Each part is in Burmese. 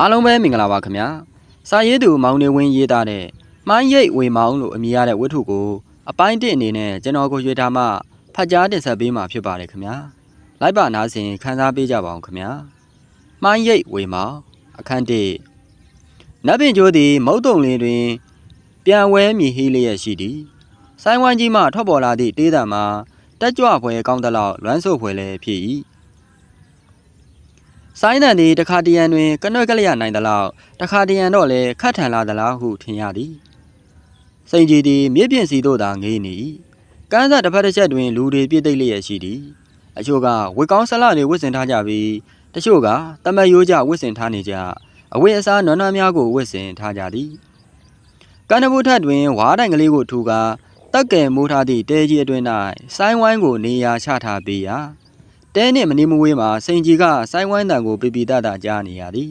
အားလုံးပဲမင်္ဂလာပါခင်ဗျာစာရေးသူမောင်နေဝင်းရေးသားတဲ့မှိုင်းရိပ်ဝေမောင်းလို့အမည်ရတဲ့ဝတ္ထုကိုအပိုင်းတစ်အနေနဲ့ကျွန်တော်ကိုရွေထားမှဖတ်ကြားတင်ဆက်ပေးမှာဖြစ်ပါတယ်ခင်ဗျာလိုက်ပါနားဆင်ခန်းစားပေးကြပါအောင်ခင်ဗျာမှိုင်းရိပ်ဝေမောင်းအခန်းတစ်နတ်ပင်ကျိုးသည်မုတ်တုံလင်းတွင် ပြန်ဝဲမြည်ဟီးလျက်ရှိသည်ဆိုင်ဝိုင်းကြီးမှထွက်ပေါ်လာသည့်တေးတံမှာတက်ကြွဖွယ်ကောင်းသလောက်လွမ်းဆုပ်ဖွယ်လည်းဖြစ်၏ ဆိုင်းတန်သည်တခါတရံတွင်ကနွဲ့ကလျနိုင်သလောက်တခါတရံတော့လည်းခတ်ထန်လာသလားဟုထင်ရသည်စိန်ကြီးသည်မြစ်ပြင်စီသို့သာငေးနေ၏ကန်းစားတစ်ဖက်တစ်ချက်တွင်လူတွေပြည့်သိပ်လျက်ရှိသည်အချို့ကဝက်ကောင်းဆလတွေဝတ်ဆင်ထားကြပြီးတချို့ကတမတ်ရိုးကြဝတ်ဆင်ထားနေကြအဝတ်အစားနွမ်းနွမ်းများကိုဝတ်ဆင်ထားကြသည်ကန္နဘုထက်တွင်ဝါးတိုင်ကလေးကိုထူကာတက်ကယ်မိုးထားသည့်တဲကြီးအတွင်း၌ဆိုင်းဝိုင်းကိုနေရာချထားပေးရာ တဲနှင့်မနေမဝေးမှာစိန်ကြီးကဆိုင်းဝိုင်းတံကိုပြပြတတကြားနေရသည်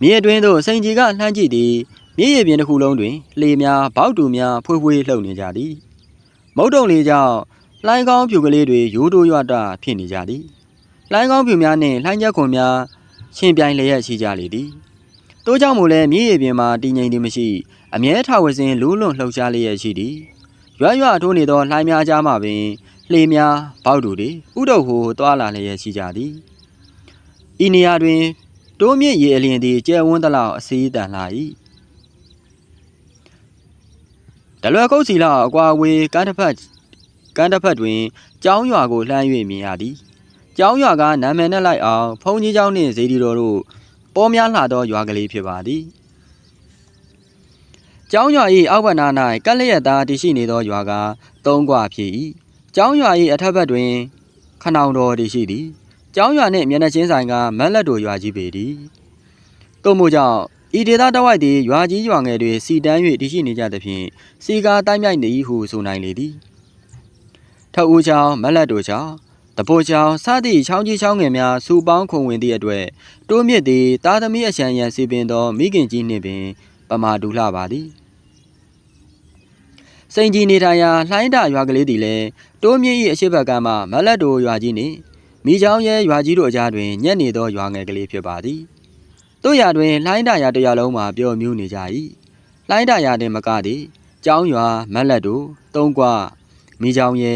မြေအတွင်းသို့စိန်ကြီးကလှမ်းကြည့်သည်မြေရည်ပြင်တစ်ခုလုံးတွင်လှေများဘောက်တူများဖွေးဖွေးလှုပ်နေကြသည်မုတ်တုံလေးကြောင့်လှိုင်းကောင်းဖြူကလေးတွေရိုးတိုးရွတာဖြစ်နေကြသည်လှိုင်းကောင်းဖြူများနှင့်လှိုင်းချက်ခွန်များရှင်ပြိုင်လျက်ရှိကြလေသည်တိုးကြောင့်မို့လဲမြည်ရည်ပြင်မှာတည်ငြိမ်သည်မရှိအမြဲထဝစင်လူးလွန်လှုပ်ရှားလျက်ရှိသည်ရွရွထိုးနေသောလှိုင်းများကြားမှပင် လှေများပေါက်တူတွေဥဒုပ်ဟိုတွာလာလျက်ရှိကြသည်ဤနေရာတွင်တိုးမြင့်ရေအလျင်သည်ကျဲဝန်းသလောက်အစည်းတန်လာ၏ဒလွယ်ကုတ်စီလောက်အကွာအဝေးကန်းတစ်ဖက်ကန်းတစ်ဖက်တွင်ကျောင်းရွာကိုလှမ်း၍မြင်ရသည်ကျောင်းရွာကနာမည်နဲ့လိုက်အောင်ဖုန်ကြီးကျောင်းနှင့်ဇေဒီတော်တို့ပေါ်များလှသောရွာကလေးဖြစ်ပါသည်။ကျောင်းရွာ၏အောက်ဘက်နား၌ကက်လျက်သားတည်ရှိနေသောရွာကသုံးကွာဖြစ်၏။ ကျောင်းရွာ၏အထက်ဘက်တွင်ခနောင်တော်တည်ရှိသည်။ကျောင်းရွာနှင့်မျက်နှာချင်းဆိုင်ကမက်လက်တို့ရွာကြီးပေသည်။သို့မို့ကြောင့်ဤဒေသတစ်ဝိုက်သည်ရွာကြီးရွာငယ်တွေစီတန်း၍တည်ရှိနေကြသဖြင့်စီကားတိုင်းမြိုက်နေ၏ဟုဆိုနိုင်လေသည်။ထောက်ဦးချောင်းမက်လက်တို့ချောင်းတပိုးချောင်းစသည့်ချောင်းကြီးချောင်းငယ်များစူပေါင်းခုံဝင်သည့်အတွက်တိုးမြင့်သည်တာသမီအရှံရန်စီပင်သောမိခင်ကြီးနှင့်ပင်ပမာတူလှပါသည်စိန်ကြီးနေထိုင်ရာလှိုင်းတရွာကလေးသည်လည်း တိုးမြင့်၏အရှိတ်ဘက်ကမှမလက်တိုရွာကြီးနှင့်မိချောင်းရဲရွာကြီးတို့အကြားတွင်ညက်နေသောရွာငယ်ကလေးဖြစ်ပါသည်တို့ရာတွင်လှိုင်းတရာတစ်ရာလုံးမှာပျော်မြူးနေကြ၏လှိုင်းတရာတွင်မကသည်ကျောင်းရွာမက်လက်တို့သုံးကွမိချောင်းရဲ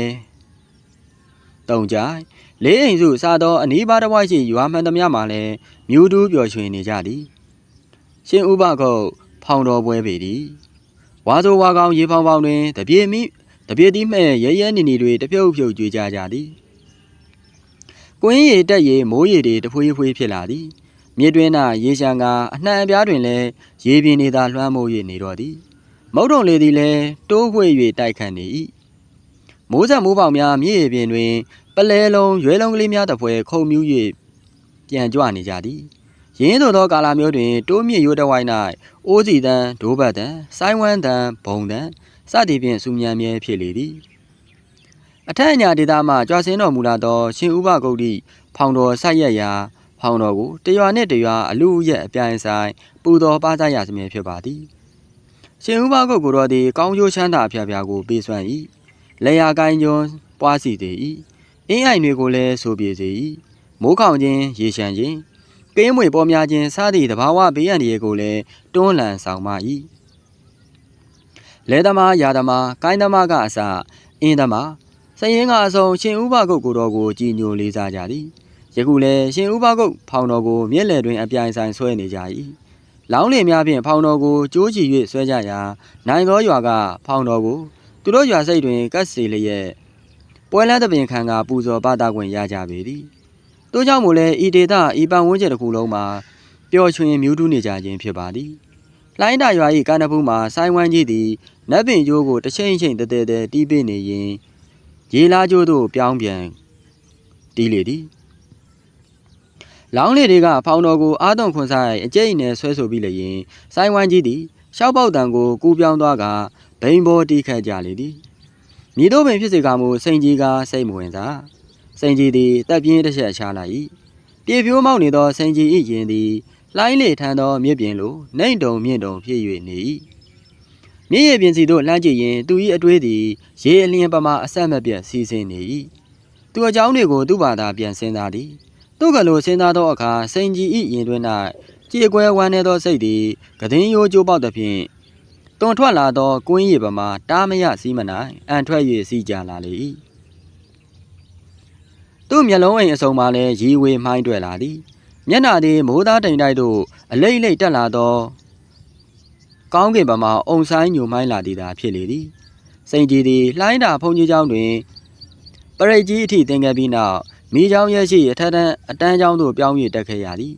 တုံကြိုင်လေးအိမ်စုစားသောအနီးပါးတစ်ဝိုက်ရှိရွာမှန်သမျှမှာလည်းမြူးတူးပျော်ရွှင်နေကြသည်ရှင်ဥပခုတ်ဖောင်တော်ပွဲပေသည်ဝါဆိုဝါကောင်ရေဖောင်ဖောင်တွင်တပြေမိ တပြေတိမှဲ့ရဲရဲနေနေတွေတပြုတ်ပြုတ်ကြွေကြကြသည်ကွင်းရည်တက်ရည်မိုးရည်တွေတဖွေးဖွေးဖြစ်လာသည်မြေတွင်း၌ရေရှမ်းကအနှံအပြားတွင်လည်းရေပြင်းနေသာလွှမ်းမိုး၍နေတော့သည်မုတ်တုံလေသည်လည်းတိုးဝှေ့၍တိုက်ခတ်နေ၏မိုးဆက်မိုးပေါင်များမြေရည်ပြင်တွင် ပလဲလုံးရွဲလုံးကလေးများတစ်ဖွဲခုံမြူး၍ပြန်ကြွနေကြသည်ရင်းသို့သောကာလာမျိုးတွင် တိုးမြင့်ရိုးတဝိုင်း၌အိုးစီတန်းဒိုးဘတ်တန်းဆိုင်းဝမ်းတန်းဘုံတန်း စသည်ဖြင့်စူမြန်မြဲဖြစ်လေသည်အထက်အညာဒေသမှကြွားစင်းတော်မူလာသောရှင်ဥပဂုတ်တိဖောင်တော်ဆက်ရက်ရာဖောင်တော်ကိုတရွာနှင့်တရွာအလူအရက်အပြိုင်ဆိုင်ပူတော်ပါးကြရစမြဲဖြစ်ပါသည်ရှင်ဥပဂုတ်ကိုတော်သည်ကောင်းကျိုးချမ်းသာအဖျားဖျားကိုပေးစွမ်း၏လေယာကိုင်းကျွန်းပွားစီသေး၏အင်းအိုင်တွေကိုလည်းဆိုပြေစေ၏မိုးခေါင်ခြင်းရေရှမ်းခြင်းကင်းမွေပေါ်များခြင်းစသည့်တဘာဝဘေးရန်တွေကိုလည်းတွန်းလှန်ဆောင်ပါ၏ လဲသမားယာသမားကိုင်းသမားကအစအင်းသမားစရင်ကအစုံရှင်ဥပကုတ်ကိုတော်ကိုကြည်ညိုလေးစားကြသည်ယခုလည်းရှင်ဥပကုတ်ဖောင်တော်ကိုမျက်လည်တွင်အပြိုင်ဆိုင်ဆွဲနေကြ၏လောင်းလင်များဖြင့်ဖောင်တော်ကိုကြိုးချီ၍ဆွဲကြရာနိုင်သောရွာကဖောင်တော်ကိုသူတို့ရွာစိတ်တွင်ကတ်စီလျက်ပွဲလန်းသပင်ခံကပူဇော်ပတာခွင့်ရကြပေသည်။တို့ကြောင့်မို့လဲဤဒေသဤပန်ဝန်းကျင်တစ်ခုလုံးမှာပျော်ရွှင်မြူးတူးနေကြခြင်းဖြစ်ပါသည်။လိုင်းတာရွာ၏ကန္နဖူးမှာဆိုင်းဝမ်းကြီးသည် နတ်ပင်ကျိုးကိုတစ်ချိန်ချိန်တတဲတဲတီးပေးနေရင်ရေလားကျိုးသို့ပြောင်းပြန်တီးလေသည်။လောင်းလေတွေကဖောင်တော်ကိုအာသွန်ခွန်ဆိုင်အကျိတ်နဲ့ဆွဲဆိုပြီးလျင်ဆိုင်းဝမ်းကြီးသည်ရှောက်ပေါက်တံကိုကူးပြောင်းသွားကဘိန်ဘောတီးခတ်ကြလေသည်။မြေတို့ပင်ဖြစ်စေကမူစိန်ကြီးကစိတ်မဝင်စား။စိန်ကြီးသည်တက်ပြင်းတစ်ချက်ချလိုက်၏။ပြေပြိုးမောက်နေသောစိန်ကြီး၏ရင်သည်လှိုင်းလေထမ်းသောမြစ်ပြင်လိုနှိမ့်တုံမြင့်တုံဖြစ်၍နေ၏။ မြစ်ရည်ပြင်စီသို့လှမ်းကြည့်ရင်သူ၏အတွေးသည်ရေအလျင်ပမာအဆက်မပြတ်စီးဆင်းနေ၏။သူအကြောင်းတွေကိုသူ့ဘာသာပြန်စင်းသားသည်။သူကလိုစဉ်းစားသောအခါစိန်ကြီးဤရင်တွင်၌ကြေကွဲဝမ်းနေသောစိတ်သည်ကဒင်းရိုးကျိုးပေါက်သဖြင့်တွန်ထွက်လာသောကွင်းရည်ပမာတားမရစီးမနိုင်အန်ထွက်၍စီးကြလာလေ၏သူ့မျက်လုံးအိမ်အစုံမှလည်းရီဝေမှိုင်းတွေ့လာသည်မျက်နာသည်မိုးသားတိမ်တိုက်သို့အလိမ့်လိမ့်တက်လာသော ကောင်းကင်ပမာအုံဆိုင်ညိုမိုင်းလာသည်သာဖြစ်လေသည်စိန်ကြီးသည်လှိုင်းတာဖုန်ကြီးကျောင်းတွင်ပရိတ်ကြီးအထိသင်ခဲ့ပြီးနောက်မိချောင်းရဲရှိအထက်တန်းအတန်းကျောင်းသို့ပြောင်း၍တက်ခဲ့ရသည်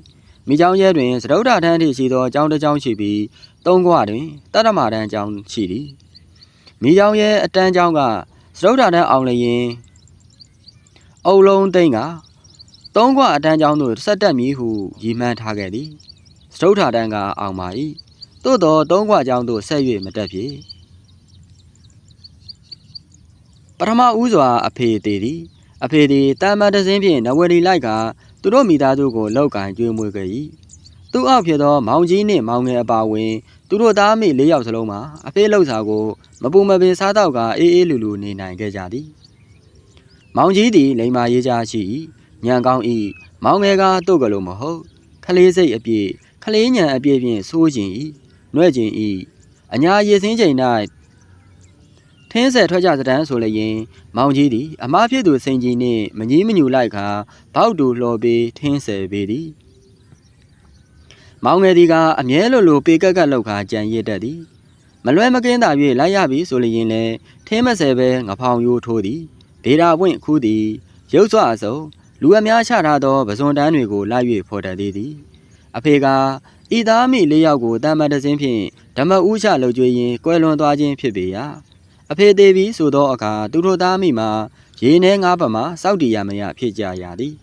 မိချောင်းရဲတွင်စတုဒ္ဒထန်းထိရှိသောကျောင်းတစ်ကျောင်းရှိပြီးသုံးခွတွင်တတ္တမတန်းကျောင်းရှိသည်မိချောင်းရဲအတန်းကျောင်းကစတုဒ္ဒထန်းအောင်လျင်အုပ်လုံးသိန်းကသုံးခွအတန်းကျောင်းသို့ဆက်တက်မည်ဟုရည်မှန်းထားခဲ့သည်စတုဒ္ဒထန်းကအောင်ပါ၏ သို့သောသုံးခွကျောင်းသို့ဆက်၍မတက်ဖြစ်ပထမဦးစွာအဖေတည်သည်အဖေသည်တာမန်တစင်းဖြင့်နဝရီလိုက်ကသူတို့မိသားစုကိုလောက်ကင်ကျွေးမွေးခဲ့၏သူအောက်ဖြစ်သော မောင်ကြီးနှင့်မောင်ငယ်အပါဝင်သူတို့သားမိ၄ယောက်စလုံးမှာအဖေလှုပ်စာကိုမပူမပင်စားတော့ကအေးအေးလူလူနေနိုင်ခဲ့ကြသည်မောင်ကြီးသည်လိမ္မာရေးချရှိ၏ညံကောင်း၏မောင်ငယ်ကတို့ကလေးမဟုတ်ခလေးစိတ်အပြည့်ခလေးညံအပြည့်ဖြင့်ဆိုးခြင်း၏ နှွဲ့ခြင်း၏အညာရည်စင်းချိန်၌ထင်းဆယ်ထွက်ကြစတန်းဆိုလျင် မောင်ကြီးသည်အမားဖြစ်သူစိန်ကြီးနှင့်မကြီးမညူလိုက်ခါဘောက်တူလှော်ပေးထင်းဆယ်ပေသည်မောင်ငယ်ဒီကအမြဲလိုလိုပေကက်ကက်လောက်ခါကြံရစ်တတ်သည်မလွဲမကင်းသာ၍လိုက်ရပြီဆိုလျင်လည်းထင်းမဆယ်ပဲငဖောင်ရိုးထိုးသည်ဒေတာပွင့်ခူးသည်ရုပ်စွအစုံလူအများချထားသောပဇွန်တန်းတွေကိုလိုက်၍ဖော်တတ်သေးသည် အဖေက ဤသားမိလေးယောက်ကိုတာမန်တစင်းဖြင့်ဓမ္မဥချလှုပ်ကြွေးရင်းကွယ်လွန်သွားခြင်းဖြစ်ပေရာအဖေသေးပြီးဆိုသောအခါသူတို့သားမိမှာရေနှဲငါးပမာစောက်တီရမယဖြစ်ကြရသည်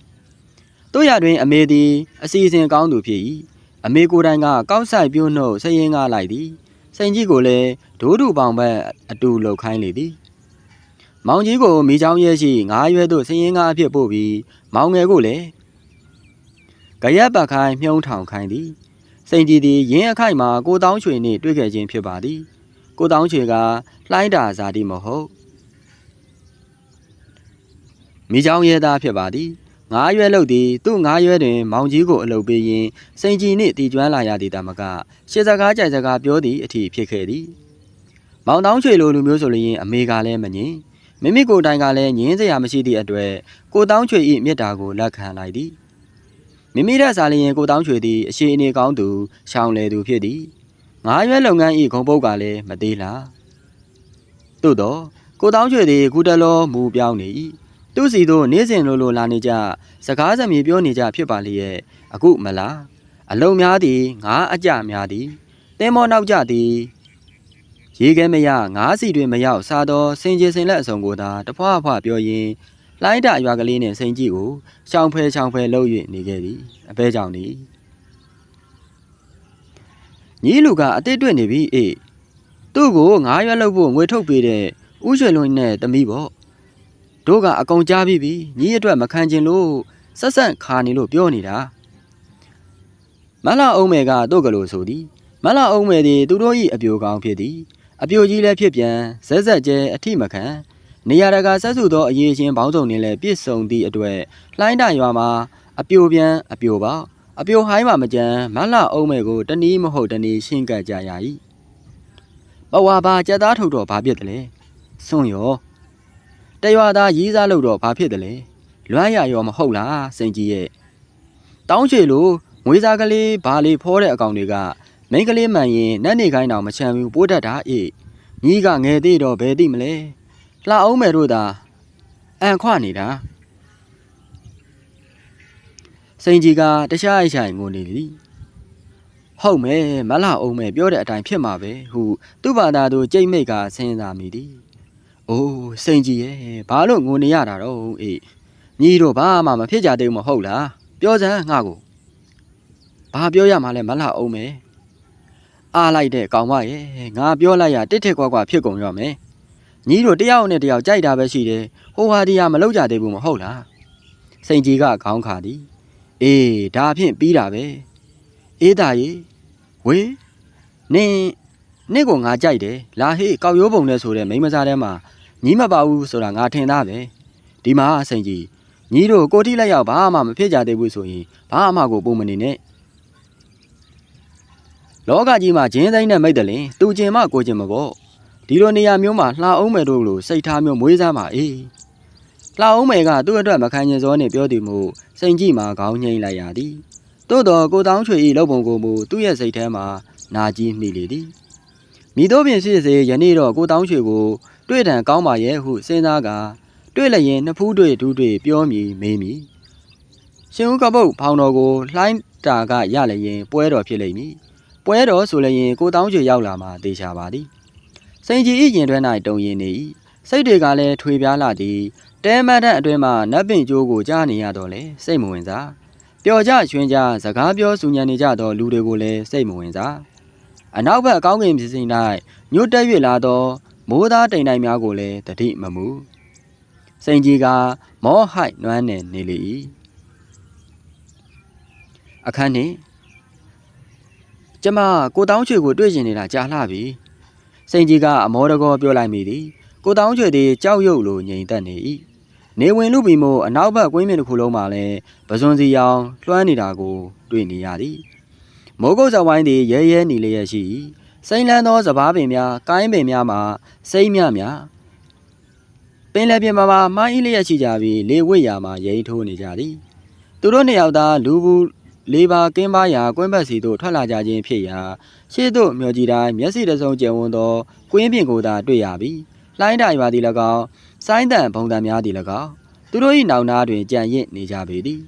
တို့ရတွင်အမေသည်အစီအစဉ်ကောင်းသူဖြစ်၏အမေကိုယ်တိုင်ကကောက်ဆိုင်ပြုံးနှုတ်ဆရင်ကားလိုက်သည်စိန်ကြီးကိုလည်းဒိုးတူပေါင်ဘက်အတူလှုပ်ခိုင်းလေသည်မောင်ကြီးကိုမိချောင်းရဲရှိငါးရွဲသို့ဆရင်ကားအဖြစ်ပို့ပြီးမောင်ငယ်ကိုလည်းကြရက်ပတ်ခိုင်းမြုံထောင်ခိုင်းသည် စိန်ကြီးသည်ရင်းအခိုက်မှာကိုတောင်းချွေနှင့်တွေ့ခဲ့ခြင်းဖြစ်ပါသည်ကိုတောင်းချွေကလှိုင်းတာဇာတိမဟုတ်မိချောင်းရဲသားဖြစ်ပါသည်ငါးရွဲလုတ်သည်သူ့ငါးရွဲတွင် မောင်ကြီးကိုအလုပ်ပေးရင်းစိန်ကြီးနှင့်တည်ကျွမ်းလာရသည်တမကရှစ်စကားကြိုက်စကားပြောသည်အထိဖြစ်ခဲ့သည်မောင်တောင်းချွေလိုလူမျိုးဆိုလျင်အမေကလည်းမငင်မိမိကိုယ်တိုင်ကလည်းငင်းစရာမရှိသည့်အတွက်ကိုတောင်းချွေ၏မေတ္တာကိုလက်ခံလိုက်သည် မိမိတဲ့စားလျင်ကိုတောင်းချွေသည်အရှိအနေကောင်းသူရှောင်းလေသူဖြစ်သည်ငါးရွဲလုပ်ငန်း၏ဂုံပုတ်ကလည်းမသေးလားသို့တော့ကိုတောင်းချွေသည်ကုတလောမူပြောင်းနေ၏သူစီတို့နေ့စဉ်လိုလိုလာနေကြစကားစမြေပြောနေကြဖြစ်ပါလေရဲ့အခုမလားအလုံများသည်ငါးအကြများသည်တင်းမောနောက်ကြသည်ရေခဲမရငါးစီတွင်မရောက်စားသောစင်ကြေစင်လက်အစုံကိုသာတဖွာဖွာပြောရင်း လိုင်းတာရွာကလေးနှင့်စိန်ကြီးကိုရှောင်ဖဲရှောင်ဖဲလှုပ်၍နေခဲ့သည်အပဲကြောင့်နီညီလူကအတိတ်တွေ့နေပြီအေးသူ့ကိုငါးရွက်လုပ်ဖို့ငွေထုတ်ပေးတဲ့ဥရွှေလွန်နဲ့တမီးပေါ့တို့ကအကုန်ကြားပြီးပြီညီအတွက်မခံချင်လို့ဆက်ဆက်ခါနေလို့ပြောနေတာမလာအောင်မယ်ကတို့ကလေးဆိုသည်မလာအောင်မယ်သည်သူတို့၏အပြိုကောင်းဖြစ်သည်အပြိုကြီးလည်းဖြစ်ပြန်ဇက်ဇက်ကျဲအထိမခံ နေရတကာဆက်စုသောအရေးချင်းဘောင်းစုံနှင့်လည်းပြည့်စုံသည့်အတွက်လှိုင်းတရွာမှာအပြိုပြန်အပြိုပေါအပြိုဟိုင်းမှမကြမ်းမလာအောင်မယ်ကိုတနည်းမဟုတ်တနည်းရှင်းကပ်ကြရ၏ပဝါပါကြက်သားထုတ်တော့ဘာဖြစ်တယ်လဲစွန့်ရောတရွာသားရီးစားလို့တော့ဘာဖြစ်တယ်လဲလွမ်းရရောမဟုတ်လားစိန်ကြီးရဲ့တောင်းချေလို့ငွေစားကလေးဘာလေးဖောတဲ့အကောင်တွေကမိန်းကလေးမှန်ရင်နတ်နေခိုင်းတော့မချမ်းဘူးပိုးတတ်တာအေးညီကငယ်သေးတော့ဘယ်သိမလဲ လှအောင်မယ်တို့သာအန်ခွနေတာစိန်ကြီးကတခြားအိဆိုင်ငိုနေသည်ဟုတ်မယ်မလှအောင်မယ်ပြောတဲ့အတိုင်းဖြစ်မှာပဲဟုသူ့ဘာသာသူကြိတ်မိတ်ကစဉ်းစားမိသည်အိုးစိန်ကြီးရဲ့ဘာလို့ငိုနေရတာတော့အေးညီတို့ဘာမှမဖြစ်ကြသေးဘူးမဟုတ်လားပြောစမ်းငါ့ကိုဘာပြောရမှလဲမလှအောင်မယ်အားလိုက်တဲ့ကောင်မရဲ့ငါပြောလိုက်ရတစ်ထက်ကွာကွာဖြစ်ကုန်ရောမယ် ညီတို့တယောက်နဲ့တယောက်ကြိုက်တာပဲရှိတယ်ဟိုဟာဒီဟာမလုပ်ကြသေးဘူးမဟုတ်လားစိန်ကြီးကခေါင်းခါသည်အေးဒါဖြင့်ပြီးတာပဲအေးသားကြီးဝေးနင်းနင့်ကိုငါကြိုက်တယ်လာဟေးကောက်ရိုးပုံနဲ့ဆိုတဲ့မိန်းမစားထဲမှာညီးမပါဘူးဆိုတာငါထင်သားပဲဒီမှာစိန်ကြီးညီတို့ကိုတိလက်ရောက်ဘာမှမဖြစ်ကြသေးဘူးဆိုရင်ဘာမှကိုပုံမနေနဲ့လောကကြီးမှာဂျင်းသိန်းနဲ့မိတ်တယ်လင်သူကျင်မကိုကျင်မပေါ့ ဒီလိုနေရာမျိုးမှာလှအောင်မယ်တို့လိုစိတ်ထားမျိုးမွေးစားပါအေးလှအောင်မယ်ကသူ့အတွက်မခံကျင်စောနဲ့ပြောသည်မို့စိန်ကြည့်မှာခေါင်းငိမ့်လိုက်ရသည်သို့တော်ကိုတောင်းချွေဤလောက်ပုံကိုမူသူ့ရဲ့စိတ်ထဲမှာနာကြီးမိလေသည်မိတို့ပင်ဖြစ်စေယနေ့တော့ကိုတောင်းချွေကိုတွေ့တံကောင်းပါရဲ့ဟုစဉ်းစားကတွေ့လျင်နှစ်ဖူးတွေ့ဒူးတွေ့ပြောမည်မေးမည်ရှင်ဦးကပုတ်ဖောင်တော်ကိုလှိုင်းတာကရလျင်ပွဲတော်ဖြစ်လိမ့်မည်ပွဲတော်ဆိုလျင်ကိုတောင်းချွေရောက်လာမှတေချာပါသည် စိန်ကြီးဤရင်တွဲ၌တုံရင်နေ၏စိတ်တွေကလည်းထွေပြားလာသည်တဲမတ်တဲ့အတွင်းမှာနတ်ပင်ကျိုးကိုကြားနေရတော့လေစိတ်မဝင်စားပျော်ကြရွှင်ကြစကားပြောဆူညံနေကြသောလူတွေကိုလည်းစိတ်မဝင်စားအနောက်ဘက်အကောင်းကင်ပြည်စင်၌ညှို့တက်၍လာသောမိုးသားတိမ်တိုင်များကိုလည်းတတိမမူစိန်ကြီးကမောဟိုက်နွမ်းနေနေလေ၏အခန်းနှင့်ကျမကိုတောင်းချွေကိုတွေ့ကျင်နေတာကြာလှပြီ စိန်ကြီးကအမောတကောပြောလိုက်မိသည်ကိုတောင်းချွေသည်ကြောက်ရွံ့လိုငြိမ်သက်နေ၏နေဝင်လူပြီးမို့အနောက်ဘက်ကွင်းမြင့်တစ်ခုလုံးမှာလည်းပဇွန်စီရောင်လွှမ်းနေတာကိုတွေ့နေရသည်မိုးကုတ်စဝိုင်းသည်ရဲရဲနေလျက်ရှိ၏စိမ့်လန်းသောစပားပင်များကိုင်းပင်များမှာစိမ့်မြများပင်လယ်ပြင်မှာမိုင်းအီလျက်ရှိကြပြီးလေဝိတ်ရာမှာရိန်ထိုးနေကြသည်သူတို့နှစ်ယောက်သားလူဘူးလေးပါကင်းပါရာကွင်းဘက်စီသို့ထွက်လာကြခြင်းဖြစ်ရာ ရှေ့သို့မျောကြည့်တိုင်းမျက်စိတစ်စုံကျယ်ဝန်းသောကွင်းပြင်ကိုသာတွေ့ရပြီးလှိုင်းတိုင်ပါသည်၎င်းစိုင်းတန်ဘုံတန်များသည်၎င်းသူတို့၏နောင်နာတွင်ကြံ့ရင့်နေကြပေသည်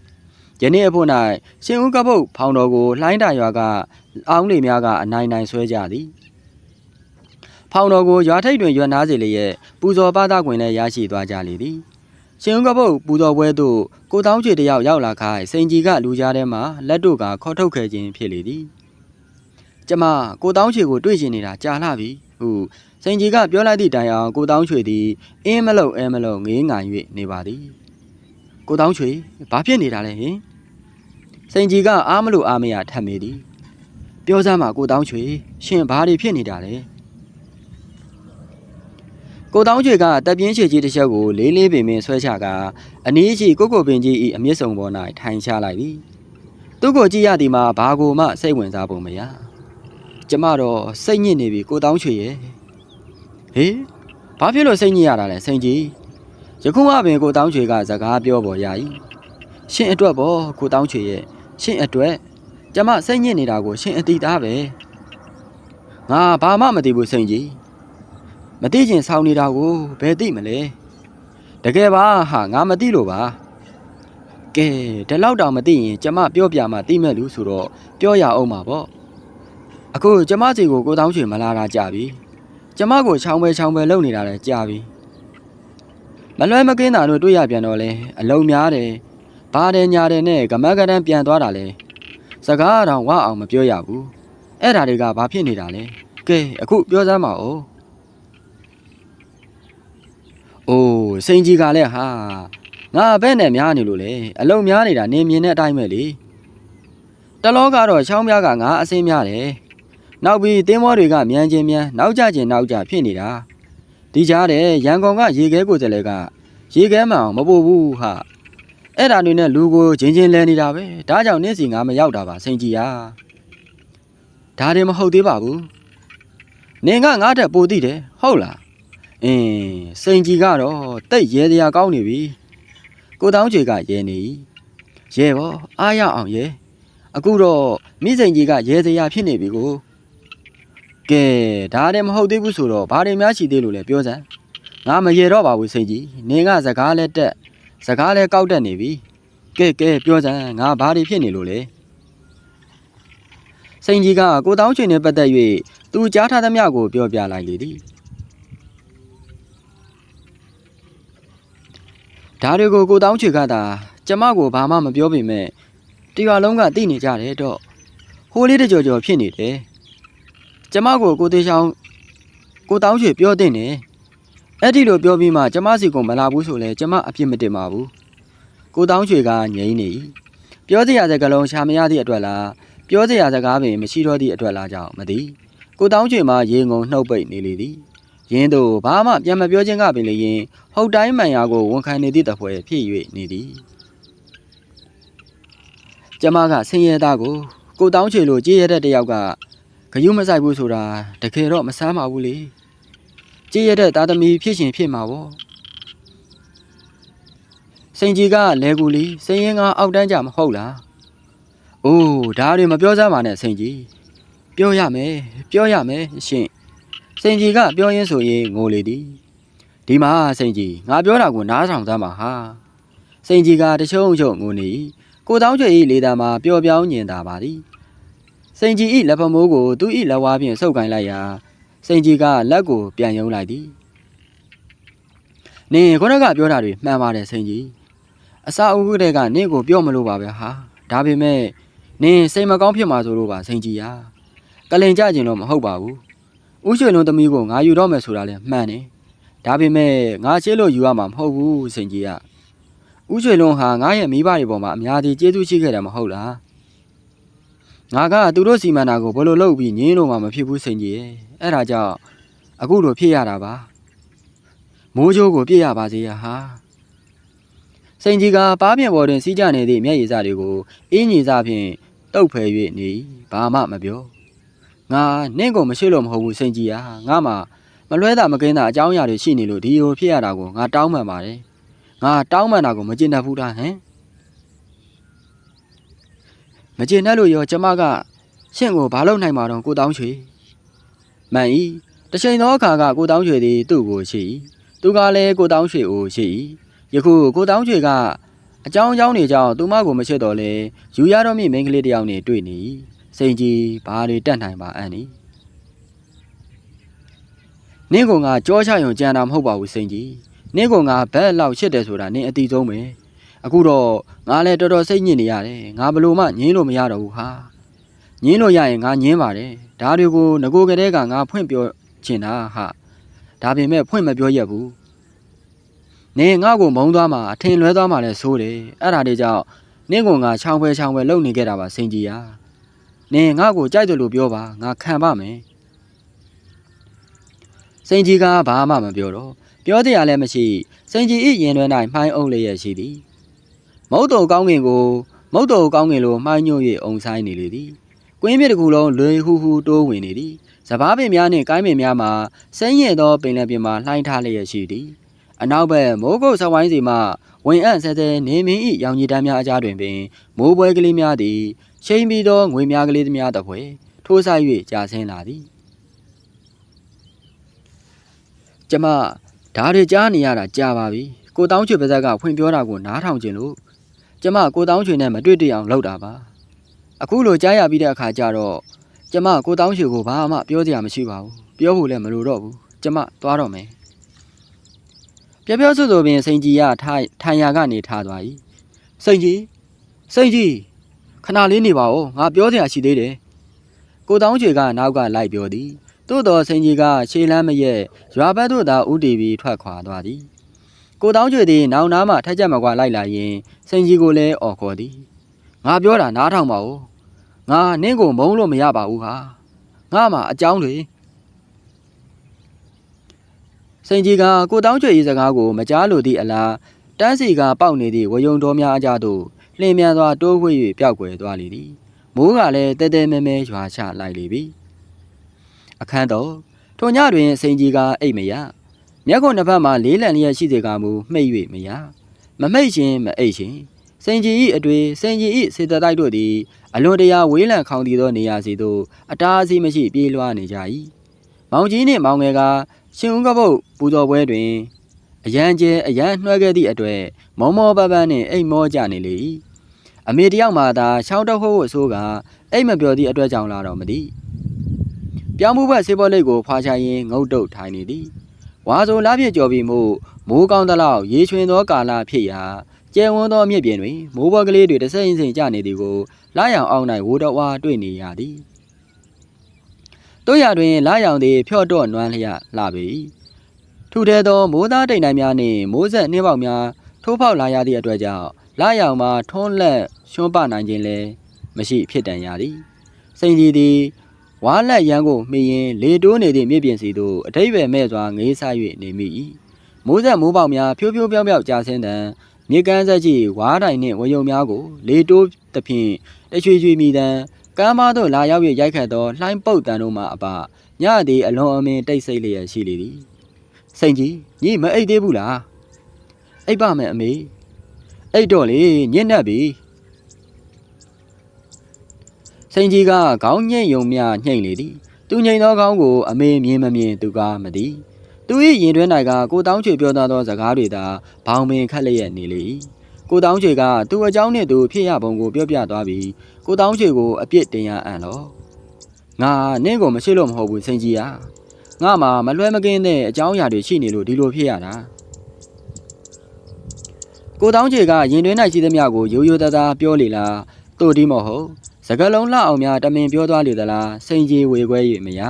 ယနေ့အဖို့၌ရှင်ဦးကပုတ်ဖောင်တော်ကိုလှိုင်းတိုင်ရွာကအောင်းလေများကအနိုင်နိုင်ဆွဲကြသည်ဖောင်တော်ကိုရွာထိပ်တွင်ရွက်နားစေလျက်ပူဇော်ပါးသားခွင်လည်းရရှိသွားကြလေသည်ရှင်ဦးကပုတ်ပူဇော်ပွဲသို့ကိုတောင်းချေတယောက်ရောက်လာခိုင်းစိန်ကြီးကလူကြားထဲမှလက်တို့ကခေါ်ထုတ်ခဲ့ခြင်းဖြစ်လေသည် ကျမကိုတောင်းချေကိုတွေ့ကျင်နေတာကြာလှပြီဟုစိန်ကြီးကပြောလိုက်သည့်တိုင်အောင်ကိုတောင်းချွေသည်အင်းမလုံအဲမလုံငေးငိုင်၍နေပါသည်ကိုတောင်းချွေဘာဖြစ်နေတာလဲဟင်စိန်ကြီးကအားမလို့အားမရထပ်မေးသည်ပြောစမ်းပါကိုတောင်းချွေရှင်ဘာတွေဖြစ်နေတာလဲကိုတောင်းချွေကတပ်ပြင်းချေကြီးတစ်ချက်ကိုလေးလေးပင်ပင်ဆွဲချကအနည်းရှိကိုကိုပင်ကြီး၏အမျက်စုံပေါ်၌ထိုင်ချလိုက်သည်သူ့ကိုကြည့်ရသည်မှာဘာကိုမှစိတ်ဝင်စားပုံမရ ကျမတော့စိတ်ညစ်နေပြီကိုတောင်းချွေရဲ့ဟေးဘာဖြစ်လို့စိတ်ညစ်ရတာလဲစိန်ကြီးယခုမှပင်ကိုတောင်းချွေကစကားပြောပေါ်ရ၏ရှင်အတွက်ပေါ့ကိုတောင်းချွေရဲ့ရှင်အတွက်ကျမစိတ်ညစ်နေတာကိုရှင်အတိသားပဲငါဘာမှမသိဘူးစိန်ကြီးမသိချင်ဆောင်းနေတာကိုဘယ်သိမလဲတကယ်ပါဟာငါမသိလို့ပါကဲဒီလောက်တောင်မသိရင်ကျမပြောပြမှသိမဲ့လူဆိုတော့ပြောရအောင်ပါပေါ့ အခုကျမစီကိုကိုတောင်းချွေမလာတာကြပြီကျမကိုချောင်းပဲချောင်းပဲလုပ်နေတာလည်းကြာပြီမလွဲမကင်းတာတို့တွေ့ရပြန်တော့လဲအလုံများတယ်ဘာတယ်ညာတယ်နဲ့ကမက်ကတန်းပြန်သွားတာလဲစကားတော့ဝအောင်မပြောရဘူးအဲ့ဒါတွေကဘာဖြစ်နေတာလဲကဲအခုပြောစမ်းပါဦးအိုးစိန်ကြီးကလည်းဟာငါဘဲနဲ့များနေလို့လေအလုံများနေတာနင်မြင်တဲ့အတိုင်းပဲလေတလောကတော့ချောင်းပြားကငါအစင်းများတယ် နောက်ပြီးတင်းမောတွေကမြန်ချင်းမြန်နောက်ကျချင်းနောက်ကျဖြစ်နေတာဒီကြားတဲ့ရန်ကုန်ကရေခဲကိုယ်စလဲကရေခဲမှအောင်မပို့ဘူးဟာအဲ့ဒါတွေနဲ့လူကိုချင်းချင်းလဲနေတာပဲဒါကြောင့်နေ့စီငါမရောက်တာပါစိန်ကြီးယာဒါတွေမဟုတ်သေးပါဘူးနင်ကငါ့ထက်ပိုသိတယ်ဟုတ်လားအင်းစိန်ကြီးကတော့တိတ်ရဲတရားကောင်းနေပြီကိုတောင်းချေကရဲနေရဲပေါ့အားရအောင်ရဲအခုတော့မိစိန်ကြီးကရဲတရားဖြစ်နေပြီကို ကဲဒါတည်းမဟုတ်သေးဘူးဆိုတော့ဘာတွေများရှိသေးလို့လဲပြောစမ်းငါမရေတော့ပါဘူးစိတ်ကြီးနင်ကစကားလက်တက်စကားလဲကောက်တက်နေပြီကဲကဲပြောစမ်းငါဘာတွေဖြစ်နေလို့လဲစိန်ကြီးကကိုတောင်းချွေနဲ့ပတ်သက်၍သူကြားထားသမျှကိုပြောပြလိုက်လေသည်ဒါတွေကိုကိုတောင်းချွေကသာကျမကိုဘာမှမပြောပေမဲ့တရွာလုံးကသိနေကြတယ်တော့ဟိုးလေးတကြော်ကြော်ဖြစ်နေတယ် ကျမကိုကိုသေးချောင်းကိုတောင်းချွေပြောတဲ့နဲ့အဲ့ဒီလိုပြောပြီးမှကျမစီကမလာဘူးဆိုလဲကျမအပြစ်မတင်ပါဘူးကိုတောင်းချွေကငြိမ့်နေ၏ပြောစရာစကားလုံးရှာမရသည့်အတွက်လားပြောစရာစကားပင်မရှိတော့သည့်အတွက်လားကြောင့်မသိကိုတောင်းချွေမှာရေငုံနှုတ်ပိတ်နေလေသည်ရင်းတို့ဘာမှပြန်မပြောခြင်းကပင်လေရင်ဟုတ်တိုင်းမှန်ရာကိုဝန်ခံနေသည့်တပွဲဖြစ်၍နေသည်ကျမကဆင်းရဲသားကိုကိုတောင်းချေလို့ကြေးရတဲ့တယောက်က ဂယုမဆိုင်ဘူးဆိုတာတကယ်တော့မဆမ်းပါဘူးလေကြေးရတဲ့သားသမီးဖြစ်ရှင်ဖြစ်မှာပေါ့စိန်ကြီးကလဲကူလီစိန်ရင်ကအောက်တန်းကြမဟုတ်လားအိုးဒါတွေမပြောစမ်းပါနဲ့စိန်ကြီးပြောရမယ်ပြောရမယ်ရှင်စိန်ကြီးကပြောရင်းဆိုရင်ငိုလေသည်ဒီမှာစိန်ကြီးငါပြောတာကိုနားဆောင်သမ်းပါဟာစိန်ကြီးကတချုံချုံငိုနေ၏ကိုတောင်းချွေ၏လေသာမှာပျော်ပြောင်းညင်သာပါသည် စိန်ကြီး၏လက်ဖမိုးကိုသူ၏လက်ဝါးဖြင့်ဆုပ်ကိုင်လိုက်ရာစိန်ကြီးကလက်ကိုပြန်ယုံလိုက်သည်နင်ခုနကပြောတာတွေမှန်ပါတယ်စိန်ကြီးအစာအုပ်ကတည်းကနင့်ကိုပြောမလို့ပါပဲဟာဒါပေမဲ့နင်စိတ်မကောင်းဖြစ်မှာဆိုလို့ပါစိန်ကြီးဟာကလင်ကြကျင်တော့မဟုတ်ပါဘူးဥရွှေလုံးသမီးကိုငါယူတော့မယ်ဆိုတာလည်းမှန်တယ်ဒါပေမဲ့ငါချေလို့ယူရမှာမဟုတ်ဘူးစိန်ကြီးကဦးချွေလုံးဟာငါရဲ့မိဘတွေပေါ်မှာအများကြီးကျေးဇူးရှိခဲ့တယ်မဟုတ်လား ငါကသူတို့စီမံတာကိုဘယ်လိုလုပ်ပြီးငင်းလို့မှမဖြစ်ဘူးစိန်ကြီးရဲ့အဲ့ဒါကြောင့်အခုလိုဖြစ်ရတာပါမိုးချိုးကိုပြည့်ရပါစေရဟာစိန်ကြီးကပါးပြင်ပေါ်တွင်စီးကြနေသည့်မျက်ရည်စတွေကိုအင်းကြီးစဖြင့်တုတ်ဖယ်၍နေဘာမှမပြောငါနင့်ကိုမရှိလို့မဟုတ်ဘူးစိန်ကြီးဟာငါမှမလွဲတာမကင်းတာအကြောင်းအရာတွေရှိနေလို့ဒီလိုဖြစ်ရတာကိုငါတောင်းပန်ပါတယ်ငါတောင်းပန်တာကိုမကျင်တတ်ဘူးလားဟမ် မကျင်တတ်လို့ရောကျမကရှင့်ကိုဘာလုပ်နိုင်မှာတော့ကိုတောင်းချွေမှန်ဤတစ်ချိန်သောအခါကကိုတောင်းချွေသည်သူ့ကိုရှိ၏သူကလည်းကိုတောင်းချွေကိုရှိ၏ယခုကိုတောင်းချွေကအကြောင်းအကြောင်းတွေကြောင့်သူမကိုမချစ်တော့လဲယူရတော့မိမိန်းကလေးတစ်ယောက်နဲ့တွေ့နေ၏စိန်ကြီးဘာတွေတတ်နိုင်ပါအံ့နီနင့်ကငါကြောချရုံကြံတာမဟုတ်ပါဘူးစိန်ကြီးနင့်ကငါဘက်လောက်ရှစ်တယ်ဆိုတာနင်အတိဆုံးပဲအခုတော့ ငါလည်းတော်တော်စိတ်ညစ်နေရတယ်ငါဘလို့မှငင်းလို့မရတော့ဘူးဟာငင်းလို့ရရင်ငါငင်းပါတယ်ဒါတွေကိုငကိုကလေးကငါဖွင့်ပြောချင်တာဟာဒါပေမဲ့ဖွင့်မပြောရဘူးနင်ငါ့ကိုမုံသွားမှာအထင်လွဲသွားမှာလဲဆိုးတယ်အဲ့ဒါတွေကြောင့်နင့်ကငါချောင်းပွဲချောင်းပွဲလုံနေခဲ့တာပါစင်ကြီးယာနင်ငါ့ကိုကြိုက်တယ်လို့ပြောပါငါခံပါမယ်စင်ကြီးကဘာမှမပြောတော့ပြောတရားလည်းမရှိစိန်ကြီးဤရင်တွင်၌မှိုင်းအုပ်လျက်ရှိသည် မုတ်တုံကောင်းကင်ကိုမုတ်တုံကောင်းကင်လိုမှိုင်းညွတ်၍အုံဆိုင်နေလေသည်ကွင်းပြတစ်ခုလုံးလွေဟူဟူတိုးဝင်နေသည်စပားပင်များနှင့်ကိုင်းပင်များမှာဆင်းရဲသောပင်လယ်ပြင်မှာလှိုင်းထားလျက်ရှိသည်အနောက်ဘက်မိုးကုတ်ဆောင်းဝိုင်းစီမှဝင်အံ့ဆဲဆဲနေမင်းဤရောင်ကြီးတန်းများအကြားတွင်ပင်မိုးပွဲကလေးများသည်ရှိန်ပြီးသောငွေများကလေးများတစ်ဖွဲထိုးဆိုင်၍ကြာဆင်းလာသည်ကျမဓာတ်တွေကြားနေရတာကြာပါပြီ ကိုတောင်းချွေပါဇက်ကဖွင့်ပြောတာကိုနားထောင်ခြင်းလို့ကျမကိုတောင်းချွေနဲ့မတွေ့တွေ့အောင်လုပ်တာပါအခုလိုကြားရပြီးတဲ့အခါကျတော့ကျမကိုတောင်းချွေကိုဘာမှပြောစရာမရှိပါဘူးပြောဖို့လည်းမလိုတော့ဘူးကျမသွားတော့မယ်ပြောပြောဆိုဆိုပင်စိန်ကြီးကထိုင်ထိုင်ရာကနေထားသွား၏စိန်ကြီးစိန်ကြီးခဏလေးနေပါဦးငါပြောစရာရှိသေးတယ်ကိုတောင်းချွေကနောက်ကလိုက်ပြောသည်သို့တော်စိန်ကြီးကရှေးလန်းမရဲ့ရွာဘက်သို့သာဥတီပြီးထွက်ခွာသွားသည် ကိုတောင်းကျွေသည်နောင်နားမှထက်ကြက်မကွာလိုက်လာရင်စိန်ကြီးကိုလည်းអော်ခေါ်သည်ငါပြောတာနားထောင်ပါဦးငါနင့်ကိုမုန်းလို့မရပါဘူးဟာငါမှအကြောင်းတွေစိန်ကြီးကကိုတောင်းကျွေ၏စကားကိုမကြားလိုသည့်အလားတန်းစီကပေါက်နေသည့်ဝယုံတော်များအကြသို့လှင်မြန်စွာတိုးဝှေ့၍ပျောက်ကွယ်သွားလေသည်မိုးကလည်းတဲတဲမဲမဲရွာချလိုက်လေပြီအခန်းတော်ထိုညတွင်စိန်ကြီးကအိတ်မရ မျက်ခုံတစ်ဖက်မှလေးလံလျက်ရှိစေကမူမှိတ်၍မရမမိတ်ခြင်းမအိတ်ခြင်းစိန်ကြီး၏အတွေ့စိန်ကြီး၏စေတတိုက်တို့သည်အလွန်တရာဝေးလံခေါင်တည်သောနေရာစီသို့အတားအဆီးမရှိပြေးလွှားနေကြ၏မောင်ကြီးနှင့်မောင်ငယ်ကရှင်ဦးကပုတ်ပူဇော်ပွဲတွင်အရန်ကျဲအရန်နှွှဲခဲ့သည့်အတွေ့မောမောပပန်းနှင့်အိမ်မောကြနေလေ၏အမေတယောက်မှသာရှောင်းတော့ဟုတ်ဟုတ်ဆိုးကအိမ်မပြောသည့်အတွက်ကြောင့်လာတော့မသိပြောင်းမှုဘက်ဆေးဘောလိတ်ကိုဖွာချရင်းငုတ်တုတ်ထိုင်နေသည် ဝါဆိုလားပြည့်ကြော်ပြီးမှုမိုးကောင်းသလောက်ရေချွင်သောကာလဖြစ်ရာကျဲဝန်းသောမြစ်ပြင်တွင်မိုးဘောကလေးတွေတစ်စိမ့်စိမ့်ကျနေသည်ကိုလာရောင်အောင်၌ဝိုးတော်ဝါတွေ့နေရသည်တို့ရတွင်လာရောင်သည်ဖြော့တော့နွမ်းလျက်လှပေ၏ထုထဲသောမိုးသားတိမ်တိုင်းများနှင့်မိုးဆက်နှင်းပေါက်များထိုးဖောက်လာရသည့်အတွက်ကြောင့်လာရောင်မှာထွန်းလက်ရွှွန်းပနိုင်ခြင်းလည်းမရှိဖြစ်တန်ရသည်စိန်ကြီးသည် ဝါလက်ရန်ကိုမှီရင်လေတိုးနေသည့်မြစ်ပြင်စီသို့အထိပ္ပယ်မဲ့စွာငေးဆ၍နေမိ၏မိုးဆက်မိုးပေါက်များဖြိုးဖြိုးပြောင်းပြောင်းကြာဆင်းတန်မြေကမ်းဆက်ကြီးဝါးတိုင်နှင့်ဝယုံများကို လေတိုးသဖြင့်တရွှေရွှေမိတန်းကမ်းမသို့လာရောက်၍ရိုက်ခတ်သောလှိုင်းပုတ်တန်တို့မှအပညသည်အလွန်အမင်းတိတ်ဆိတ်လျက်ရှိလေသည်စိန်ကြီးညီမအိတ်သေးဘူးလားအိတ်ပါမယ်အမေအိတ်တော့လေညစ်နေပြီ စိန်ကြီးကခေါင်းညိတ်ယုံမြညှိတ်လေသည်သူညိတ်သောခေါင်းကိုအမေမြင်မမြင်သူကမသိသူ၏ရင်တွင်း၌ကကိုတောင်းချွေပြောသားသောစကားတွေသာဘောင်ပင်ခတ်လျက်နေလေ၏ကိုတောင်းချွေကသူ့အကြောင်းနှင့်သူဖြစ်ရပုံကိုပြောပြသွားပြီးကိုတောင်းချွေကိုအပြစ်တင်ရအံ့လောငါနင့်ကိုမရှိလို့မဟုတ်ဘူးစိန်ကြီးอ่ะငါမှမလွဲမကင်းတဲ့အကြောင်းအရာတွေရှိနေလို့ဒီလိုဖြစ်ရတာကိုတောင်းချေကရင်တွင်း၌ရှိသမျှကိုရိုးရိုးသားသားပြောလေလားတို့ဒီမဟုတ် စကလုံးလှအောင်များတမင်ပြောသွားလေသလားစိန်ကြီးဝေခွဲ၍မရ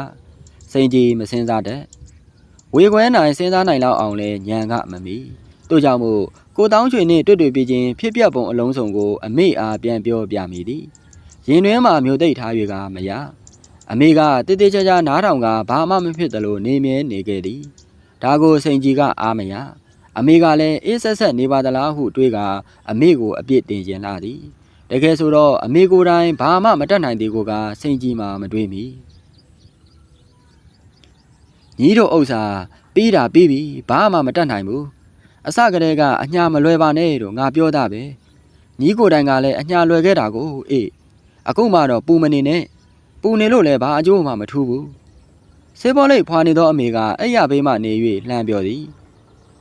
စိန်ကြီးမစင်းစားတဲ့ဝေခွဲနိုင်စဉ်းစားနိုင်လောက်အောင်လဲညံကမမီတို့ကြောင့်မို့ကိုတောင်းချွေနှင့်တွေ့တွေ့ပြီးချင်းဖြစ်ပျက်ပုံအလုံးစုံကိုအမေအားပြန်ပြောပြမိသည်ရင်တွင်းမှာမျိုးသိပ်ထား၍ကမရအမေကတေးသေးချာချာနားထောင်ကဘာမှမဖြစ်သလိုနေမြဲနေခဲ့သည်ဒါကိုစိန်ကြီးကအားမရအမေကလည်းအေးဆက်ဆက်နေပါသလားဟုတွေးကအမေကိုအပြစ်တင်ခြင်းလာသည် တကယ်ဆိုတော့အမေကိုယ်တိုင်ဘာမှမတတ်နိုင်သေးကိုကစိန်ကြီးမှမတွေးမိညီတို့ဥစ္စာပြီးတာပြီးပြီဘာမှမတတ်နိုင်ဘူးအစကတည်းကအညာမလွယ်ပါနဲ့တော့ငါပြောတာပဲညီကိုယ်တိုင်ကလည်းအညာလွယ်ခဲ့တာကိုအေးအခုမှတော့ပူမနေနဲ့ပူနေလို့လည်းဘာအကျိုးမှမထူးဘူးဆေးဘောလိတ်ဖွာနေသောအမေကအဲ့ရဘေးမှနေ၍လှမ်းပြောသည်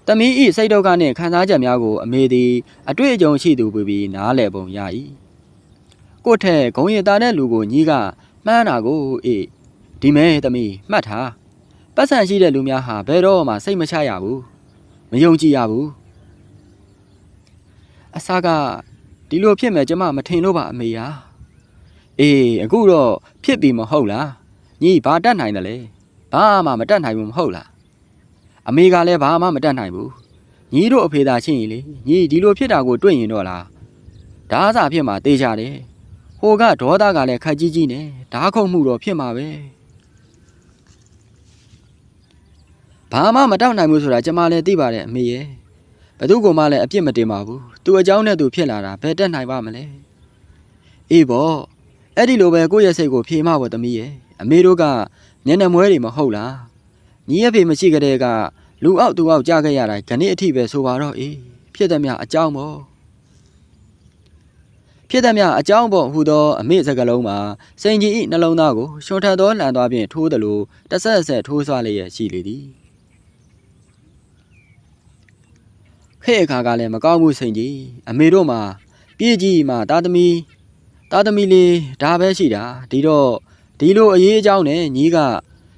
တမီးဤစိတ်ဒုက္ခနှင့်ခံစားချက်များကိုအမေသည်အတွေ့အကြုံရှိသူပပြီးနားလည်ပုံရ၏ကိုယ့်ထက်ဂုံရည်သားတဲ့လူကိုညီးကမှန်းတာကိုအေးဒီမဲတမီးမှတ်ထားပတ်စံရှိတဲ့လူများဟာဘယ်တော့မှစိတ်မချရဘူးမယုံကြည်ရဘူးအစကဒီလိုဖြစ်မယ်ကျမမထင်လို့ပါအမေယာအေးအခုတော့ဖြစ်ပြီမဟုတ်လားညီဘာတတ်နိုင်တယ်လဲဘာမှမတတ်နိုင်ဘူးမဟုတ်လား အမေကလည်းဘာမှမတတ်နိုင်ဘူးညီတို့အဖေသာရှိရင်လေညီဒီလိုဖြစ်တာကိုတွေ့ရင်တော့လားဒါအစားဖြစ်မှာတေးကြတယ်ဟိုကဒေါသကလည်းခက်ကြီးကြီးနဲ့ဓာခုံမှုတော့ဖြစ်မှာပဲဘာမှမတောက်နိုင်ဘူးဆိုတာကျွန်မလည်းသိပါတယ်အမေရဲ့ဘသူကမှလည်းအပြစ်မတင်ပါဘူးသူအကြောင်းနဲ့သူဖြစ်လာတာဘယ်တက်နိုင်ပါမလဲအေးပေါ့အဲ့ဒီလိုပဲကိုယ့်ရဲ့စိတ်ကိုဖြေမဖို့သမီးရဲ့အမေတို့ကညနေမွဲတွေမဟုတ်လား ညီရဲ့ဖေမရှိကြတဲ့ကလူအောက်သူအောက်ကြားခဲ့ရတာခဏအထိပဲဆိုပါတော့အေးဖြစ်သည်များအကြောင်းပေါ့ဖြစ်သည်များအကြောင်းပေါ့ဟူသောအမေစကလုံးမှာစိန်ကြီး၏နှလုံးသားကိုရှွန်ထတ်သောလှန်သွားဖြင့်ထိုးသလိုတစ်ဆက်ဆက်ထိုးဆွလျက်ရှိလေသည်ခဲ့အခါကလည်းမကောင်းဘူးစိန်ကြီးအမေတို့မှာပြေးကြီးမှာတာသမီးသားသမီးလေးဒါပဲရှိတာဒီတော့ဒီလိုအရေးအကြောင်းနဲ့ညီက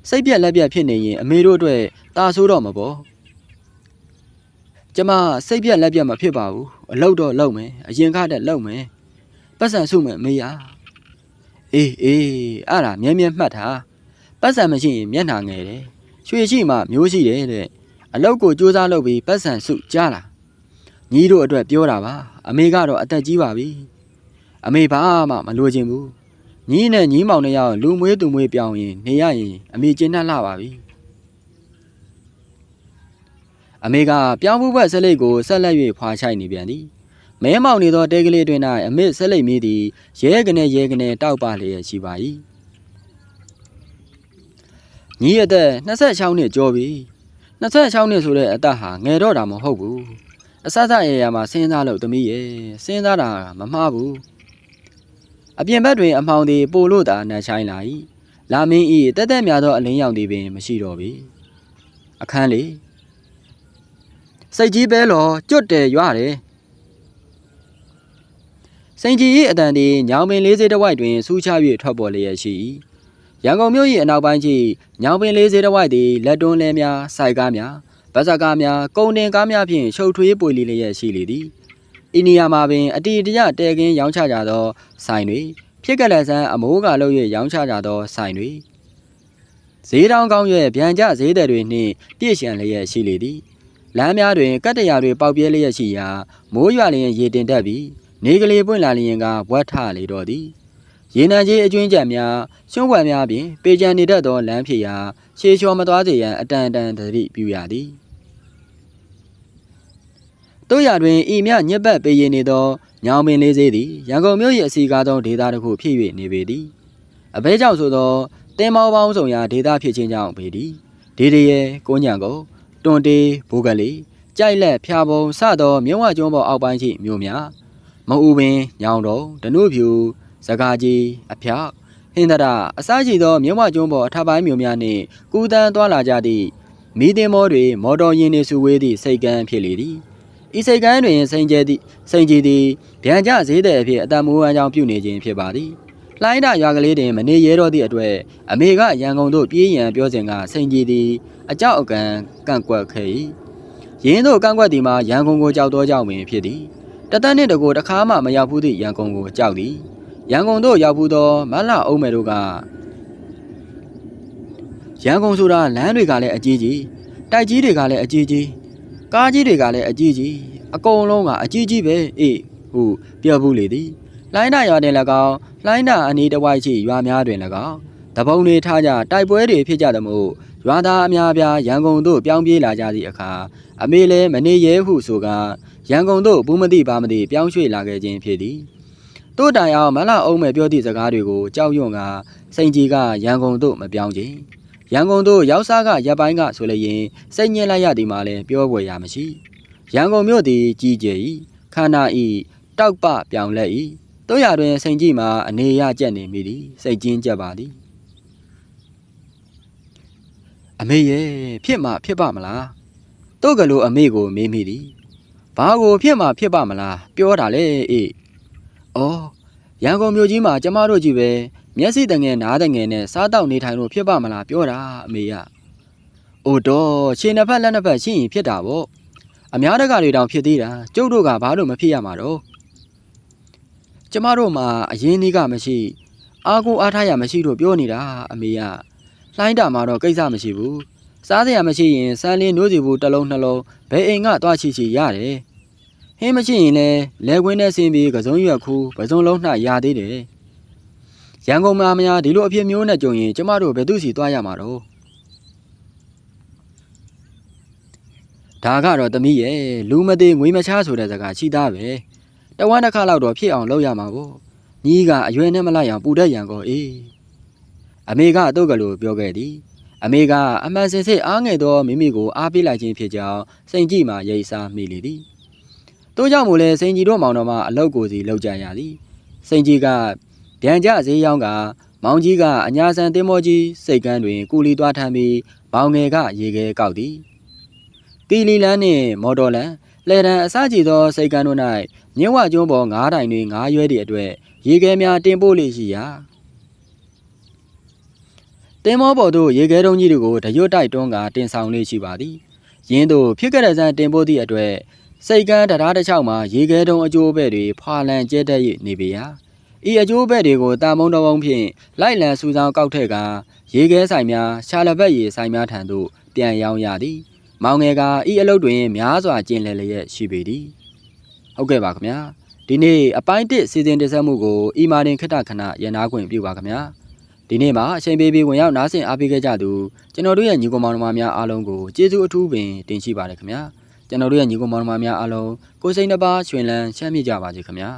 စိတ်ပြက်လက်ပြက်ဖြစ်နေရင်အမေတို့အတွက်ตาဆိုးတော့မှာပေါ့ကျမစိတ်ပြက်လက်ပြက်မဖြစ်ပါဘူးအလုပ်တော့လုပ်မယ်အရင်ကတည်းကလုပ်မယ်ပတ်စံစုမယ်အမေရအေးအေးအဲ့ဒါမြဲမြဲမှတ်ထားပတ်စံမရှိရင်မျက်နှာငယ်တယ်ရွှေရှိမှမျိုးရှိတယ်တဲ့အလုပ်ကိုစူးစမ်းလုပ်ပြီးပတ်စံစုကြားလားညီတို့အတွက်ပြောတာပါအမေကတော့အသက်ကြီးပါပြီအမေဘာမှမလိုချင်ဘူး ညီးနဲ့ညီးမောင်နဲ့ရအောင်လူမွေးသူမွေးပြောင်းရင်နေရရင်အမေကျဉ်းနှံ့လှပါပြီအမေကပြောင်းမှုဘက်ဆက်လိတ်ကိုဆက်လက်၍ဖွာချိုက်နေပြန်သည်မဲမောင်နေသောတဲကလေးတွင်၌အမေဆက်လိတ်မီးသည်ရဲကနေရဲကနေတောက်ပလျက်ရှိပါ၏ညီးအသက်26နှစ်ကျော်ပြီ26နှစ်ဆိုတဲ့အသက်ဟာငယ်တော့တာမဟုတ်ဘူးအစစအရာရာမှာစဉ်းစားလို့သမီးရဲ့စဉ်းစားတာမမှားဘူး အပြင်ဘက်တွင် အမှောင်သည်ပိုလို့သာနှက်ဆိုင်လာ၏လာမင်းဤတက်တက်များသောအလင်းရောင်သည်ပင် မရှိတော့ပြီအခန်းလေးစိတ်ကြီးပဲလောကျွတ်တယ်ရွရတယ်စိန်ကြီး၏အတန်သည်ညောင်ပင်လေးစေးတစ်ဝိုက်တွင်စူးချ၍ထွက်ပေါ်လျက်ရှိ၏ရန်ကုန်မြို့၏အနောက်ပိုင်းရှိညောင်ပင်လေးစေးတစ်ဝိုက်သည်လက်တွန်းလဲများစိုက်ကားများဗဇက်ကားများကုန်တင်ကားများဖြင့်ရှုပ်ထွေးပွေလီလျက်ရှိလေသည် အိနီယာမှာပင်အတီတရတဲကင်းရောင်းချကြသောဆိုင်တွေဖြစ်ကလက်ဆန်းအမိုးကလုပ်၍ရောင်းချကြသောဆိုင်တွေဈေးတောင်းကောင်း၍ဗျံကြဈေးသည်တွေနှင့်ပြည့်ရှံလျက်ရှိလေသည်လမ်းများတွင်ကတ္တရာတွေပေါက်ပြဲလျက်ရှိရာမိုးရွာလျင်ရေတင်တက်ပြီးနေကလေးပွင့်လာလျင်ကဘွက်ထလေတော့သည်ရေနံကြီးအကျွင်းကြံများရှုံးွယ်များဖြင့်ပေကြံနေတတ်သောလမ်းဖြစ်ရာရှေးချော်မသွားစေရန်အတန်တန်သတိပြုရသည် တို့ရတွင်ဤမြညက်ပတ်ပေးရင်နေသောညောင်ပင်လေးစေးသည်ရန်ကုန်မြို့၏အစီကားသောဒေသတစ်ခုဖြစ်၍နေပေသည်အဘဲကြောင့်ဆိုသောတင်းမောပေါင်းဆောင်ရာဒေသဖြစ်ခြင်းကြောင့်ပေသည်ဒေဒီရဲကိုညံကိုတွန်တေးဘိုးကလေးကြိုက်လက်ဖျာပုံစသောမြုံဝကျွန်းပေါ်အောက်ပိုင်းရှိမြို့များမအူပင်ညောင်တော်ဒနုဖြူစကားကြီးအဖျောက်ဟင်္ဒရာအစရှိသောမြုံဝကျွန်းပေါ်အထပ်ပိုင်းမြို့များနှင့်ကူးတန်းသွားလာကြသည့်မီးတင်မောတွေမော်တော်ယာဉ်နှင့်စုဝေးသည့်စိတ်ကမ်းဖြစ်လေသည် ဤစိတ်ကမ်းတွင်စိန်ကျဲသည့်စိန်ကြည်သည်ဗျံကြဈေးတဲ့အဖြစ်အတမူအကြောင်းပြုနေခြင်းဖြစ်ပါသည်။လှိုင်းဒရွာကလေးတွင်မနေရဲတော့သည့်အတွက်အမေကရန်ကုန်သို့ပြေးရန်ပြောစဉ်ကစိန်ကြည်သည်အကြောက်အကန့်ကန့်ကွက်ခဲ့၏။ရင်းတို့ကန့်ကွက်သည်မှာရန်ကုန်ကိုကြောက်သောကြောင့်ပင်ဖြစ်သည်။တသက်နှင့်တကူတစ်ခါမှမရောက်ဘူးသည့်ရန်ကုန်ကိုကြောက်သည်။ရန်ကုန်သို့ရောက်ဘူးသောမလှအုံးမယ်တို့ကရန်ကုန်ဆိုတာလမ်းတွေကလည်းအကြီးကြီးတိုက်ကြီးတွေကလည်းအကြီးကြီး ကားကြီးတွေကလည်းအကြီးကြီးအကုန်လုံးကအကြီးကြီးပဲအေးဟုပြောဘူးလေသည်လိုင်းတာရွာတွင်၎င်းလိုင်းတာအနီးတစ်ဝိုက်ရှိရွာများတွင်၎င်းတပုံတွေထားကြတိုက်ပွဲတွေဖြစ်ကြသမို့ရွာသားအများပြားရန်ကုန်သို့ပြောင်းပြေးလာကြသည့်အခါအမေလည်းမနေရဲဟုဆိုကရန်ကုန်သို့ဘူးမသိပါမသိပြောင်းရွှေ့လာခဲ့ခြင်းဖြစ်သည်တို့တိုင်အောင်မလာအောင်မဲ့ပြောသည့်စကားတွေကိုကြောက်ရွံ့ကစိန်ကြီးကရန်ကုန်သို့မပြောင်းခြင်း ရန်ကုန်သို့ရောက်စားကရပ်ပိုင်းကဆိုလျင်စိတ်ညစ်လိုက်ရသည်မှာလည်းပြောပွေရမရှိရန်ကုန်မြို့သည်ကြီးကျယ်၏ခန္ဓာဤတောက်ပပြောင်လက်၏တို့ရတွင်စိန်ကြီးမှာအနေရကြက်နေမိသည်စိတ်ကျဉ်ကြက်ပါသည်အမေရဲ့ဖြစ်မှာဖြစ်ပါမလားတို့ကလေးအမေကိုမေးမိသည်ဘာကိုဖြစ်မှာဖြစ်ပါမလားပြောတာလေအေးအော်ရန်ကုန်မြို့ကြီးမှာကျမတို့ကြီးပဲ မျက်စိတငယ်နားတငယ်နဲ့စားတောက်နေထိုင်လို့ဖြစ်ပါမလားပြောတာအမေကအိုတော့ခြေနှစ်ဖက်လက်နှစ်ဖက်ရှိရင်ဖြစ်တာပေါ့အများတကာတွေတောင်ဖြစ်သေးတာကျုပ်တို့ကဘာလို့မဖြစ်ရမှာတော့ကျမတို့မှာအရင်ကြီးကမရှိအားကိုအားထားရမရှိလို့ပြောနေတာအမေကလှိုင်းတာမှာတော့ကိစ္စမရှိဘူးစားစရာမရှိရင်စမ်းလင်းနိုးစီဘူးတစ်လုံးနှလုံးဘယ်အိမ်ကသွားချီချီရတယ်ဟင်းမရှိရင်လည်းလဲခွင်းနဲ့ဆင်းပြီးကစုံရွက်ခူးပစုံလုံးနှရသေးတယ် ရန်ကုန်မှာမများဒီလိုအဖြစ်မျိုးနဲ့ကြုံရင်ကျမတို့ဘယ်သူစီသွားရမှာတော့ဒါကတော့သမီးရဲ့လူမသေးငွေမချဆိုတဲ့စကားရှိသားပဲတဝမ်းတစ်ခါလောက်တော့ဖြစ်အောင်လုပ်ရမှာပေါ့ညီးကအရွယ်နဲ့မလိုက်အောင်ပူတတ်ရန်ကောအေးအမေကအတော့ကလေးပြောခဲ့သည်အမေကအမှန်စင်စစ်အားငယ်သောမိမိကိုအားပေးလိုက်ခြင်းဖြစ်ကြောင်းစိန်ကြည့်မှရိပ်စားမိလေသည်တို့ကြောင့်မို့လဲစိန်ကြီးတို့မောင်တော်မှအလောက်ကိုစီလောက်ကြရသည်စိန်ကြီးက ဗျံကြဈေးရောက်ကမောင်ကြီးကအညာဆန်တင်းမောကြီးစိတ်ကန်းတွင်ကူလီသွားထမ်းပြီးမောင်ငယ်ကရေခဲကောက်သည်ကီလီလန်းနှင့်မော်တော်လန်လဲတံအစကြည်သောစိတ်ကန်းတို့၌မြင်းဝကျွန်းပေါ်ငါးတိုင်တွင်ငါးရွဲသည့်အတွက်ရေခဲများတင်ပို့လေရှိရာတင်မောပေါ်သို့ရေခဲတုံးကြီးတို့ကိုတရွတ်တိုက်တွန်းကတင်ဆောင်လေရှိပါသည်ရင်းတို့ဖြစ်ကြတဲ့ဆန်တင်ပို့သည့်အတွက်စိတ်ကန်းတရားတစ်ချောင်းမှာရေခဲတုံးအကျိုးပဲ့တွေဖွာလန်ကျဲတက်၍နေပေရာ ဤအကျိုးပဲ့တွေကိုတာမုံတော်ဘုံဖြင့်လိုက်လံစူဆောင်ကောက်ထက်ကရေခဲဆိုင်များရှာလဘက်ရေဆိုင်များထံသို့ပြန်ရောင်းရသည်မောင်ငယ်ကဤအလုပ်တွင်များစွာကျင်လည်လျက်ရှိပေသည်ဟုတ်ကဲ့ပါခင်ဗျာဒီနေ့အပိုင်း1စီစဉ်တင်ဆက်မှုကိုအီမာတင်ခတ္တခဏရန်နာခွင့်ပြုပါခင်ဗျာဒီနေ့မှာအချိန်ပေးပြီးဝင်ရောက်နားဆင်အားပေးခဲ့ကြသူကျွန်တော်တို့ရဲ့ညီကောင်မောင်နှမများအားလုံးကိုကျေးဇူးအထူးပင်တင်ရှိပါတယ်ခင်ဗျာကျွန်တော်တို့ရဲ့ညီကောင်မောင်နှမများအားလုံးကိုယ်စိတ်နှပါရွှင်လန်းချမ်းမြေ့ကြပါစေခင်ဗျာ